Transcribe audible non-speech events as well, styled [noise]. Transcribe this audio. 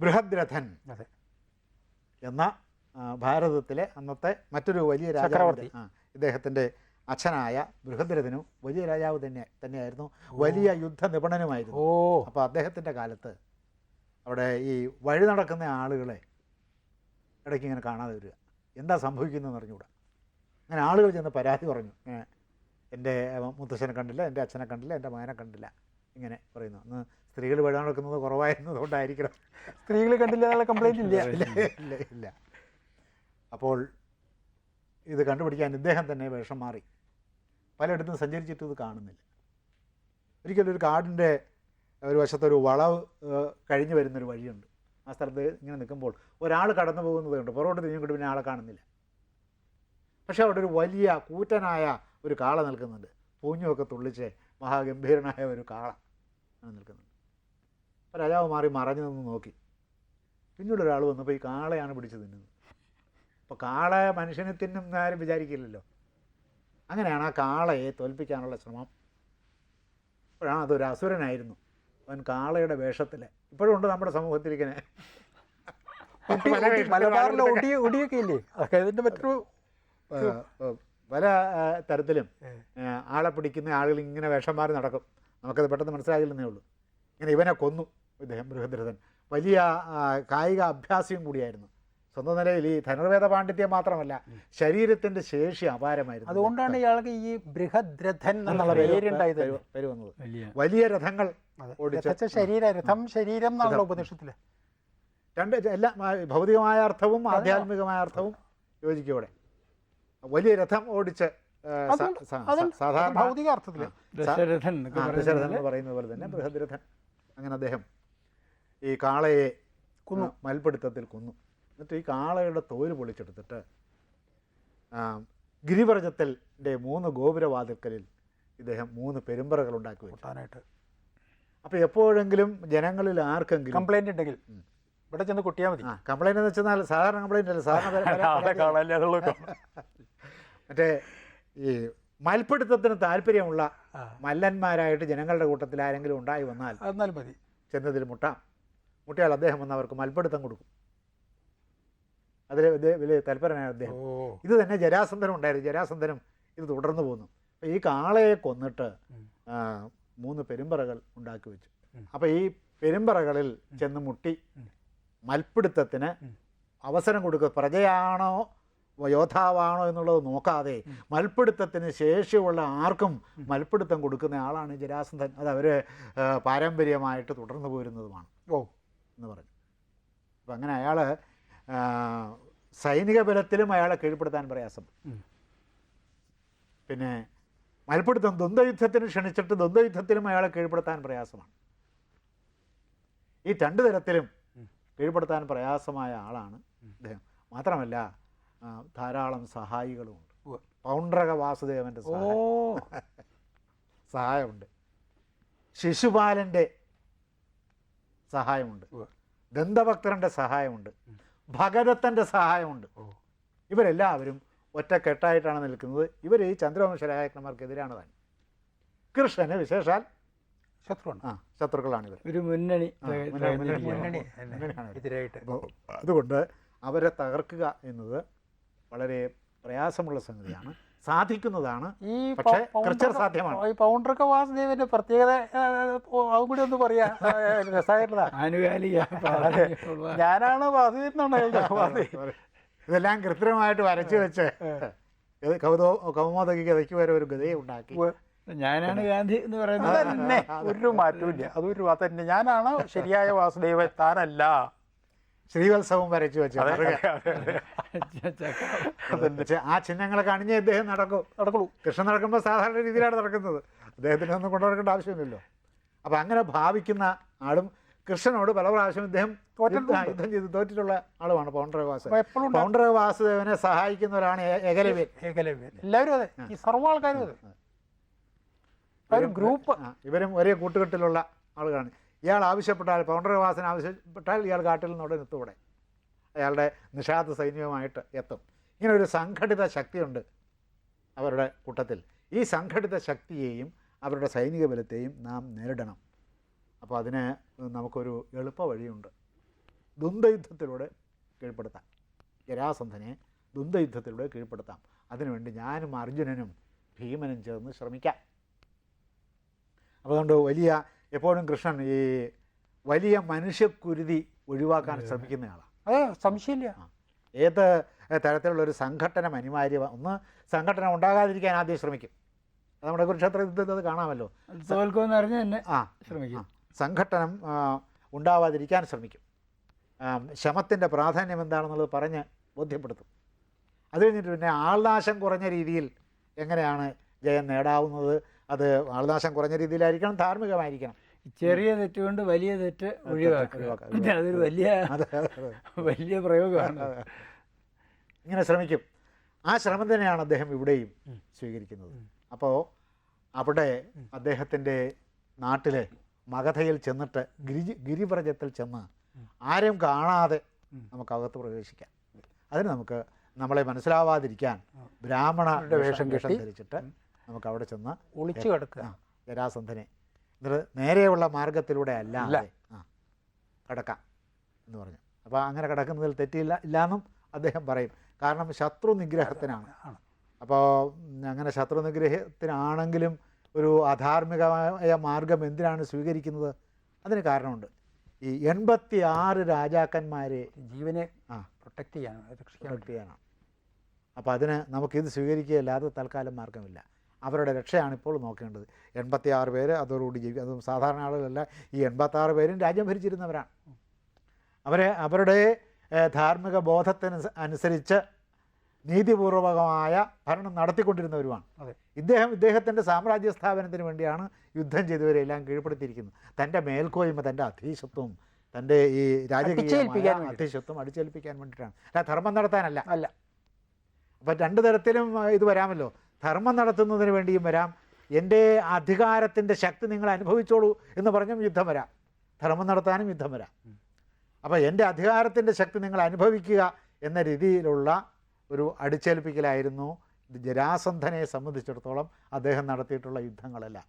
ബൃഹദ്രഥൻ അതെ. എന്ന ഭാരതത്തിലെ അന്നത്തെ മറ്റൊരു വലിയ രാജാവ്. ഇദ്ദേഹത്തിന്റെ അച്ഛനായ ബൃഹദ്രഥനും വലിയ രാജാവ് തന്നെ തന്നെയായിരുന്നു. വലിയ യുദ്ധ നിപുണനുമായിരുന്നു ഓ. അപ്പോൾ അദ്ദേഹത്തിന്റെ കാലത്ത് അവിടെ ഈ വഴി നടക്കുന്ന ആളുകളെ ഇടയ്ക്ക് ഇങ്ങനെ കാണാതെ വരിക. എന്താ സംഭവിക്കുന്നതെന്ന് അറിഞ്ഞുകൂടാ. അങ്ങനെ ആളുകൾ ചെന്ന് പരാതി പറഞ്ഞു. എന്റെ മുത്തശ്ശനെ കണ്ടില്ല എന്റെ അച്ഛനെ കണ്ടില്ല എന്റെ മകനെ കണ്ടില്ല ഇങ്ങനെ പറയുന്നു. അന്ന് സ്ത്രീകൾ വെള്ളം നടക്കുന്നത് കുറവായിരുന്നതുകൊണ്ടായിരിക്കണം. സ്ത്രീകൾ കണ്ടില്ല എന്നുള്ള കംപ്ലൈന്റ് ഇല്ല. ഇല്ല ഇല്ല ഇല്ല അപ്പോൾ ഇത് കണ്ടുപിടിക്കാൻ ഇദ്ദേഹം തന്നെ വേഷം മാറി. പലയിടത്തും സഞ്ചരിച്ചിട്ട് ഇത് കാണുന്നില്ല. ഒരിക്കലും ഒരു കാടിന്റെ ഒരു വശത്തൊരു വളവ് കഴിഞ്ഞു വരുന്നൊരു വഴിയുണ്ട്. ആ സ്ഥലത്ത് ഇങ്ങനെ നിൽക്കുമ്പോൾ ഒരാൾ കടന്നു പോകുന്നത് കണ്ട് പുറകോട്ട് തിരിഞ്ഞിട്ട് പിന്നെ ആളെ കാണുന്നില്ല. പക്ഷേ അവിടെ ഒരു വലിയ കൂറ്റനായ ഒരു കാള നിൽക്കുന്നുണ്ട്. പൂഞ്ഞുമൊക്കെ തുള്ളിച്ച് മഹാഗംഭീരനായ ഒരു കാള നിൽക്കുന്നുണ്ട്. അപ്പോൾ രാജാവ് മാറി മറഞ്ഞു നിന്ന് നോക്കി. പിന്നീട് ഒരാൾ വന്നപ്പോൾ ഈ കാളയാണ് പിടിച്ച് തിന്നുന്നത്. അപ്പോൾ കാള മനുഷ്യനെ തിന്നും ആരും വിചാരിക്കില്ലല്ലോ. അങ്ങനെയാണ് ആ കാളയെ തോൽപ്പിക്കാനുള്ള ശ്രമം. അപ്പോഴാണ് അതൊരു അസുരനായിരുന്നു. അവൻ കാളയുടെ വേഷത്തിൽ ഇപ്പോഴും ഉണ്ട് നമ്മുടെ സമൂഹത്തിൽ ഇങ്ങനെ. മലബാറിലെ ഒടി ഒടിയൊക്കെ ഇല്ലേ? അതൊക്കെ മറ്റൊരു പല തരത്തിലും ആളെ പിടിക്കുന്ന ആളുകൾ ഇങ്ങനെ വേഷം മാറി നടക്കും. നമുക്കത് പെട്ടെന്ന് മനസ്സിലാകില്ലെന്നേ ഉള്ളൂ. ഇങ്ങനെ ഇവനെ കൊന്നു. ഇദ്ദേഹം ബൃഹദ്രഥൻ വലിയ കായിക അഭ്യാസിയും കൂടിയായിരുന്നു. സ്വന്തം നിലയിൽ ഈ ധനുർവേദ പാണ്ഡിത്യം മാത്രമല്ല ശരീരത്തിന്റെ ശേഷി അപാരമായിരുന്നു. അതുകൊണ്ടാണ് ഇയാൾക്ക് ഈ ബൃഹദ്രഥൻ എന്നുള്ള എന്നുള്ള പേര് പേരുണ്ടായത് പേര് പേര് വലിയ. വലിയ രഥങ്ങൾ. ശരീര രഥം ശരീരം എന്നാണല്ലോ ഉപനിഷത്തിൽ രണ്ട് എല്ലാ ഭൗതികമായ അർത്ഥവും ആധ്യാത്മികമായ അർത്ഥവും യോജിക്കും വലിയ രഥം ഓടിച്ച് സാധാരണ ഭൗതിക എന്ന് പറയുന്നത് പോലെ തന്നെ ബൃഹദ്രഥൻ. അങ്ങനെ അദ്ദേഹം ഈ കാളയെ കൊന്നു. മൽപിടുത്തത്തിൽ കൊന്നു. എന്നിട്ട് ഈ കാളയുടെ തോൽ പൊളിച്ചെടുത്തിട്ട് ആ, ഗിരിവ്രജത്തിന്റെ മൂന്ന് ഗോപുരവാതിൽക്കലിൽ ഇദ്ദേഹം മൂന്ന് പെരുമ്പറകൾ ഉണ്ടാക്കി വെച്ചു. കൂട്ടാനായിട്ട്. അപ്പോൾ എപ്പോഴെങ്കിലും ജനങ്ങളിൽ ആർക്കെങ്കിലും കംപ്ലൈന്റ് ഉണ്ടെങ്കിൽ ഇവിടെ ചെന്ന് കൊട്ടിയാൽ മതി. ആ കംപ്ലൈന്റ് എന്ന് വെച്ചാൽ സാധാരണ കംപ്ലൈന്റ് അല്ല സാധാരണ [laughs] മറ്റേ ഈ മൽപിടുത്തത്തിന് താല്പര്യമുള്ള മല്ലന്മാരായിട്ട് ജനങ്ങളുടെ കൂട്ടത്തിൽ ആരെങ്കിലും ഉണ്ടായി വന്നാൽ എന്നാലും മതി. ചെന്നതിൽ മുട്ടാം. മുട്ടിയാൽ അദ്ദേഹം വന്ന് അവർക്ക് മൽപ്പിടുത്തം കൊടുക്കും. അതിൽ വലിയ തൽപരനായ അദ്ദേഹം. ഇത് തന്നെ ജരാസന്ധനം ഉണ്ടായിരുന്നു. ജരാസന്ധനം ഇത് തുടർന്നു പോന്നു. അപ്പോൾ ഈ കാളയെ കൊന്നിട്ട് മൂന്ന് പെരുമ്പറകൾ ഉണ്ടാക്കി വെച്ചു. അപ്പം അപ്പോൾ ഈ പെരുമ്പറകളിൽ ചെന്ന് മുട്ടി. മൽപ്പിടുത്തത്തിന് അവസരം കൊടുക്കുക പ്രജയാണോ യോദ്ധാവാണോ എന്നുള്ളത് നോക്കാതെ മൽപ്പിടുത്തത്തിന് ശേഷിയുള്ള ആർക്കും മൽപ്പിടുത്തം കൊടുക്കുന്ന ആളാണ് ജരാസന്ധൻ. അത് അവർ പാരമ്പര്യമായിട്ട് തുടർന്നു പോരുന്നതുമാണ്. ഓ. എന്ന് പറഞ്ഞു. അപ്പം അങ്ങനെ അയാൾ സൈനിക ബലത്തിലും അയാളെ കീഴ്പ്പെടുത്താൻ പ്രയാസം. പിന്നെ മൽപ്പിടുത്തം ദ്വന്ദ്വയുദ്ധത്തിന് ക്ഷണിച്ചിട്ട് ദ്വന്ദ്വയുദ്ധത്തിലും അയാളെ കീഴ്പ്പെടുത്താൻ പ്രയാസമാണ്. ഈ രണ്ട് തരത്തിലും. കീഴ്പ്പെടുത്താൻ പ്രയാസമായ ആളാണ് അദ്ദേഹം മാത്രമല്ല ധാരാളം സഹായികളുമുണ്ട് ഉവ്വ്. പൗണ്ഡ്രക വാസുദേവന്റെ [laughs] സഹായമുണ്ട്. ശിശുപാലന്റെ സഹായമുണ്ട്. ദന്തഭക്തരന്റെ സഹായമുണ്ട്. ഭഗദത്തന്റെ സഹായമുണ്ട്. ഇവരെല്ലാവരും ഒറ്റക്കെട്ടായിട്ടാണ് നിൽക്കുന്നത്. ഇവർ ഈ ചന്ദ്രവംശ രാജാക്കന്മാർക്കെതിരാണ് താൻ. കൃഷ്ണന് വിശേഷാൽ ശത്രുവാണ്. ആ ശത്രുക്കളാണ് ഇവർ ഒരു മുന്നണി എതിരായിട്ട്. അതുകൊണ്ട് അവരെ തകർക്കുക എന്നത് വളരെ പ്രയാസമുള്ള സംഗതിയാണ്. സാധിക്കുന്നതാണ്. ഈ പക്ഷേ സാധ്യമാണ്. ഈ പൗണ്ടർക്ക വാസുദേവന്റെ പ്രത്യേകത അതും കൂടി ഒന്ന് പറയാ. ഞാനാണ് വാസുദേവനാണ് ഇതെല്ലാം കൃത്രിമമായിട്ട് വരച്ചു വെച്ച് കൗതോ കൗമോദകി ഗതയ്ക്ക് വരെ ഒരു ഗതയെ ഉണ്ടാക്കി. ഞാനാണ് ഗാന്ധി എന്ന് പറയുന്നത്. തന്നെ ഒരു മാറ്റവും അതൊരു തന്നെ ഞാനാണ് ശരിയായ വാസുദേവൻ. താനല്ല. ശ്രീവത്സവം വരച്ചു വെച്ച് മറുക. ചക്ര- [laughs] പക്ഷേ ആ ചിഹ്നങ്ങളൊക്കെ അണിഞ്ഞേ അദ്ദേഹം നടക്കും നടക്കുള്ളൂ. കൃഷ്ണൻ നടക്കുമ്പോൾ സാധാരണ രീതിയിലാണ് നടക്കുന്നത്. അദ്ദേഹത്തിന് ഒന്നും കൊണ്ടു നടക്കേണ്ട ആവശ്യമില്ലല്ലോ. അപ്പം അങ്ങനെ ഭാവിക്കുന്ന ആളും കൃഷ്ണനോട് പല പ്രാവശ്യം ഇദ്ദേഹം. യുദ്ധ- ചെയ്ത് തോറ്റിട്ടുള്ള ആളുമാണ് പൗണ്ഡ്രവാസ് അപ്പൊ എപ്പോഴും പൗണ്ഡ്രവാസുദേവനെ സഹായിക്കുന്നവരാണ് ഏ- ഏകലവ്യൻ. ഏകലവ്യൻ. എല്ലാവരും അതെ. ഈ സർവ ആൾക്കാരും അതെ. ഒരു ഗ്രൂപ്പ്. ഇവരും ഒരേ കൂട്ടുകെട്ടിലുള്ള ആളുകളാണ്. ഇയാൾ ആവശ്യപ്പെട്ടാൽ പൗണ്ഡ്രവാസൻ ആവശ്യപ്പെട്ടാൽ ഇയാൾ കാട്ടിൽ നിന്നോട് അവിടെ. നിൽത്തുവിടെ അയാളുടെ നിഷാദ സൈന്യവുമായിട്ട് എത്തും. ഇങ്ങനെ ഒരു സംഘടിത ശക്തിയുണ്ട് അവരുടെ കൂട്ടത്തിൽ. ഈ സംഘടിത ശക്തിയെയും അവരുടെ സൈനിക ബലത്തെയും നാം നേരിടണം. അപ്പോൾ അതിന് നമുക്കൊരു എളുപ്പ വഴിയുണ്ട്. ദ്വന്ദ്വയുദ്ധത്തിലൂടെ കീഴ്പ്പെടുത്താം. ജരാസന്ധനെ ദ്വന്ദ്വയുദ്ധത്തിലൂടെ കീഴ്പ്പെടുത്താം. അതിനുവേണ്ടി ഞാനും അർജുനനും ഭീമനും ചേർന്ന് ശ്രമിക്കാം. അതുകൊണ്ട് വലിയ എപ്പോഴും കൃഷ്ണൻ ഈ വലിയ മനുഷ്യക്കുരുതി ഒഴിവാക്കാൻ ശ്രമിക്കുന്നയാളാണ് അതെ സംശയമില്ല. ഏത് തരത്തിലുള്ള ഒരു സംഘടന അനിവാര്യ ഒന്ന് സംഘടന ഉണ്ടാകാതിരിക്കാൻ ആദ്യം ശ്രമിക്കും. നമ്മുടെ കുരുക്ഷേത്ര യുദ്ധത്തിൽ അത് കാണാമല്ലോ. തോൽക്കുമെന്ന് അറിഞ്ഞ് തന്നെ ആ ശ്രമിക്കും. സംഘട്ടനം ഉണ്ടാവാതിരിക്കാൻ ശ്രമിക്കും. ശമത്തിന്റെ പ്രാധാന്യം എന്താണെന്നുള്ളത് പറഞ്ഞ് ബോധ്യപ്പെടുത്തും. അത് കഴിഞ്ഞിട്ട് പിന്നെ ആൾനാശം കുറഞ്ഞ രീതിയിൽ എങ്ങനെയാണ് ജയം നേടാവുന്നത്? അത് ആൾനാശം കുറഞ്ഞ രീതിയിലായിരിക്കണം ധാർമ്മികമായിരിക്കണം. ചെറിയ തെറ്റുകൊണ്ട് വലിയ തെറ്റ് ഒഴിവാക്കുക. അതൊരു വലിയ. വലിയ പ്രയോഗമാണ്. ഇങ്ങനെ ശ്രമിക്കും. ആ ശ്രമം തന്നെയാണ് അദ്ദേഹം ഇവിടെയും സ്വീകരിക്കുന്നത്. അപ്പോൾ അവിടെ അദ്ദേഹത്തിന്റെ നാട്ടിലെ മഗധയിൽ ചെന്നിട്ട് ഗിരി ഗിരിപ്രജത്തിൽ ചെന്ന് ആരും കാണാതെ നമുക്ക് അകത്ത് പ്രവേശിക്കാം. അതിന് നമുക്ക് നമ്മളെ മനസ്സിലാവാതിരിക്കാൻ ബ്രാഹ്മണ വേഷം കെട്ടി. ധരിച്ചിട്ട് നമുക്ക് അവിടെ ചെന്ന് ഒളിച്ചു കിടക്കുക. ജരാസന്ധനെ നേരെയുള്ള മാർഗത്തിലൂടെ അല്ല ആ. കടക്കാം എന്ന് പറഞ്ഞു. അപ്പോൾ അങ്ങനെ കിടക്കുന്നതിൽ തെറ്റില്ല ഇല്ലാന്നും അദ്ദേഹം പറയും. കാരണം ശത്രു നിഗ്രഹത്തിനാണ്. അപ്പോൾ അങ്ങനെ ശത്രു നിഗ്രഹത്തിനാണെങ്കിലും ഒരു അധാർമികമായ മാർഗം എന്തിനാണ് സ്വീകരിക്കുന്നത്? അതിന് കാരണമുണ്ട്. ഈ എൺപത്തി ആറ് രാജാക്കന്മാരെ ജീവനെ ആ. പ്രൊട്ടക്ട് ചെയ്യാനാണ് രക്ഷിക്കാൻ ചെയ്യാനാണ്. അപ്പോൾ അതിന് നമുക്കിത് സ്വീകരിക്കുകയല്ലാതെ തൽക്കാലം മാർഗമില്ല അവരുടെ രക്ഷയാണ് ഇപ്പോൾ നോക്കേണ്ടത്. എൺപത്തി ആറ് പേര് അതോടുകൂടി ജീവിക്കും അതും സാധാരണ ആളുകളല്ല ഈ എൺപത്താറ് പേരും രാജ്യം ഭരിച്ചിരുന്നവരാണ്. അവരെ അവരുടെ ധാർമ്മിക ബോധത്തിന് അനുസരിച്ച് നീതിപൂർവകമായ ഭരണം നടത്തിക്കൊണ്ടിരുന്നവരുമാണ്. ഇദ്ദേഹം ഇദ്ദേഹത്തിന്റെ സാമ്രാജ്യ സ്ഥാപനത്തിന് വേണ്ടിയാണ് യുദ്ധം ചെയ്തവരെല്ലാം കീഴ്പ്പെടുത്തിയിരിക്കുന്നത്. തന്റെ മേൽക്കോയ്മ തന്റെ അധീശത്വം തന്റെ ഈ രാജ്യ അധീശത്വം അടിച്ചേൽപ്പിക്കാൻ വേണ്ടിയിട്ടാണ്. അല്ല ധർമ്മം നടത്താനല്ല. അല്ല. അപ്പം രണ്ട് തരത്തിലും ഇത് വരാമല്ലോ. ധർമ്മം നടത്തുന്നതിന് വേണ്ടിയും വരാം. എന്റെ അധികാരത്തിന്റെ ശക്തി നിങ്ങൾ അനുഭവിച്ചോളൂ എന്ന് പറഞ്ഞും യുദ്ധം വരാം. ധർമ്മം നടത്താനും യുദ്ധം വരാം. അപ്പോൾ എന്റെ അധികാരത്തിന്റെ ശക്തി നിങ്ങൾ അനുഭവിക്കുക എന്ന രീതിയിലുള്ള ഒരു അടിച്ചേൽപ്പിക്കലായിരുന്നു ജരാസന്ധനെ സംബന്ധിച്ചിടത്തോളം അദ്ദേഹം നടത്തിയിട്ടുള്ള യുദ്ധങ്ങളെല്ലാം.